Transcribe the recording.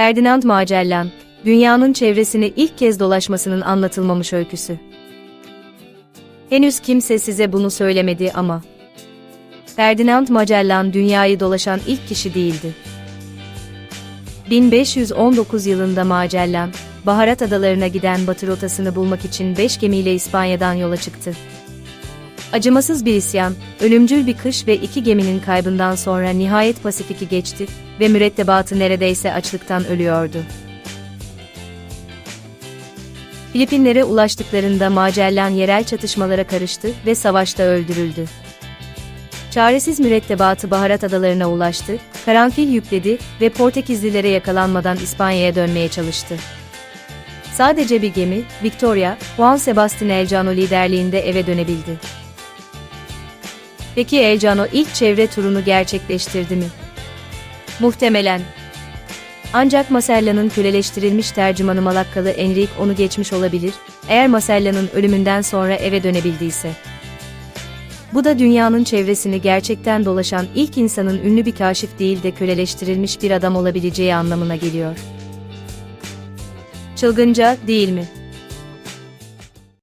Ferdinand Magellan, dünyanın çevresini ilk kez dolaşmasının anlatılmamış öyküsü. Henüz kimse size bunu söylemedi ama Ferdinand Magellan dünyayı dolaşan ilk kişi değildi. 1519 yılında Magellan, Baharat Adalarına giden batı rotasını bulmak için 5 gemiyle İspanya'dan yola çıktı. Acımasız bir isyan, ölümcül bir kış ve iki geminin kaybından sonra nihayet Pasifik'i geçti ve mürettebatı neredeyse açlıktan ölüyordu. Filipinlere ulaştıklarında Magellan yerel çatışmalara karıştı ve savaşta öldürüldü. Çaresiz mürettebatı Baharat Adalarına ulaştı, karanfil yükledi ve Portekizlilere yakalanmadan İspanya'ya dönmeye çalıştı. Sadece bir gemi, Victoria, Juan Sebastian Elcano liderliğinde eve dönebildi. Peki Elcano ilk çevre turunu gerçekleştirdi mi? Muhtemelen. Ancak Masella'nın köleleştirilmiş tercümanı Malakkalı Enrique onu geçmiş olabilir, eğer Masella'nın ölümünden sonra eve dönebildiyse. Bu da dünyanın çevresini gerçekten dolaşan ilk insanın ünlü bir kaşif değil de köleleştirilmiş bir adam olabileceği anlamına geliyor. Çılgınca, değil mi?